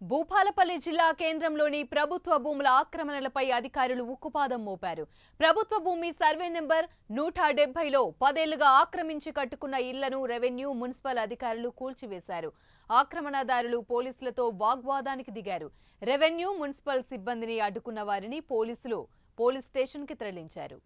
భూపాలపల్లి జిల్లా కేంద్రంలోని ప్రభుత్వ భూముల ఆక్రమణలపై అధికారులు ఉక్కుపాదం మోపారు. ప్రభుత్వ భూమి సర్వే నెంబర్ నూట డెబ్బైలో పదేళ్ళుగా ఆక్రమించి కట్టుకున్న ఇళ్ళను రెవెన్యూ మున్సిపల్ అధికారులు కూల్చివేశారు. ఆక్రమణదారులు పోలీసులతో వాగ్వాదానికి దిగారు. రెవెన్యూ మున్సిపల్ సిబ్బందిని అడ్డుకున్న వారిని పోలీసులు పోలీస్ స్టేషన్కి తరలించారు.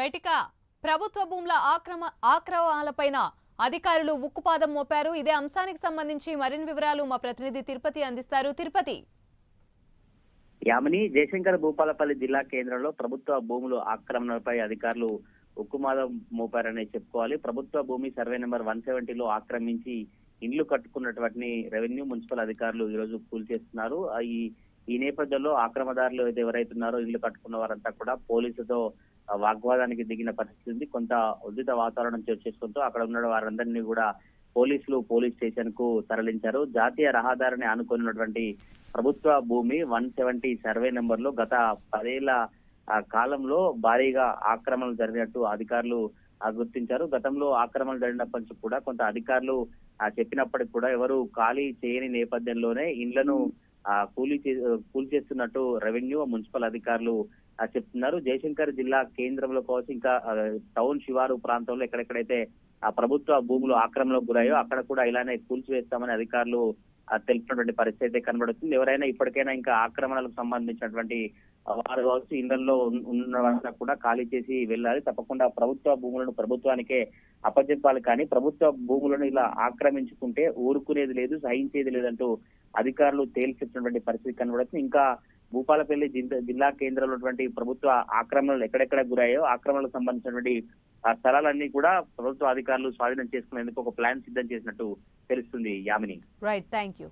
రైటిక ప్రభుత్వ భూముల ఆక్రమ ఆక్రమణలపైన అధికారులు ఉక్కుపాదం మోపారు. ఇదే అంశానికి సంబంధించి మరిన్ని వివరాలు మా ప్రతినిధి తిరుపతి అందిస్తారు. తిరుపతి. యామిని జయశంకర్ భూపాలపల్లి జిల్లా కేంద్రంలో ప్రభుత్వ భూములు ఆక్రమణపై అధికారులు ఉక్కుమాదం మోపారని చెప్పుకోవాలి. ప్రభుత్వ భూమి సర్వే నెంబర్ వన్ సెవెంటీలో ఆక్రమించి ఇండ్లు కట్టుకున్నటువంటి రెవెన్యూ మున్సిపల్ అధికారులు ఈ రోజు కూల్చేస్తున్నారు ఈ ఈ నేపథ్యంలో ఆక్రమదారులు అయితే ఎవరైతే ఇల్లు కట్టుకున్న వారంతా కూడా పోలీసులతో వాగ్వాదానికి దిగిన పరిస్థితి ఉంది. కొంత ఉద్రిత వాతావరణం చోటు చేసుకుంటూ అక్కడ ఉన్న వారందరినీ కూడా పోలీసులు పోలీస్ స్టేషన్కు తరలించారు. జాతీయ రహదారిని ఆనుకొని ఉన్నటువంటి ప్రభుత్వ భూమి వన్ సెవెంటీ సర్వే నెంబర్లో గత పదేళ్ళ కాలంలో భారీగా ఆక్రమణలు జరిగినట్టు అధికారులు గుర్తించారు. గతంలో ఆక్రమణలు జరిగినప్పటి నుంచి కూడా కొంత అధికారులు చెప్పినప్పటికి కూడా ఎవరు ఖాళీ చేయని నేపథ్యంలోనే ఇండ్లను కూలీ కూలి కూల్చేస్తున్నట్టు రెవెన్యూ మున్సిపల్ అధికారులు చెప్తున్నారు. జయశంకర్ జిల్లా కేంద్రంలో కావచ్చు ఇంకా టౌన్ శివారు ప్రాంతంలో ఎక్కడెక్కడైతే ఆ ప్రభుత్వ భూములు ఆక్రమణకు గురయ్యో అక్కడ కూడా ఇలానే కూల్చివేస్తామని అధికారులు తెలిపినటువంటి పరిస్థితి అయితే కనబడుతుంది. ఎవరైనా ఇప్పటికైనా ఇంకా ఆక్రమణలకు సంబంధించినటువంటి వారు కావచ్చు ఇళ్ళలో ఉన్న- ఉన్న కూడా ఖాళీ చేసి వెళ్ళాలి. తప్పకుండా ప్రభుత్వ భూములను ప్రభుత్వానికే అప్పచెప్పాలి కానీ ప్రభుత్వ భూములను ఇలా ఆక్రమించుకుంటే ఊరుకునేది లేదు సహించేది లేదంటూ అధికారులు తేల్చినటువంటి పరిస్థితి కనబడుతుంది. ఇంకా భూపాలపల్లి జిల్లా కేంద్రంలో ఉన్నటువంటి ప్రభుత్వ ఆక్రమణలు ఎక్కడెక్కడ గురయ్యాయో ఆక్రమణలకు సంబంధించినటువంటి ఆ స్థలాలన్నీ కూడా ప్రభుత్వ అధికారులు స్వాధీనం చేసుకునేందుకు ఒక ప్లాన్ సిద్ధం చేసినట్టు తెలుస్తుంది యామిని. Right thank you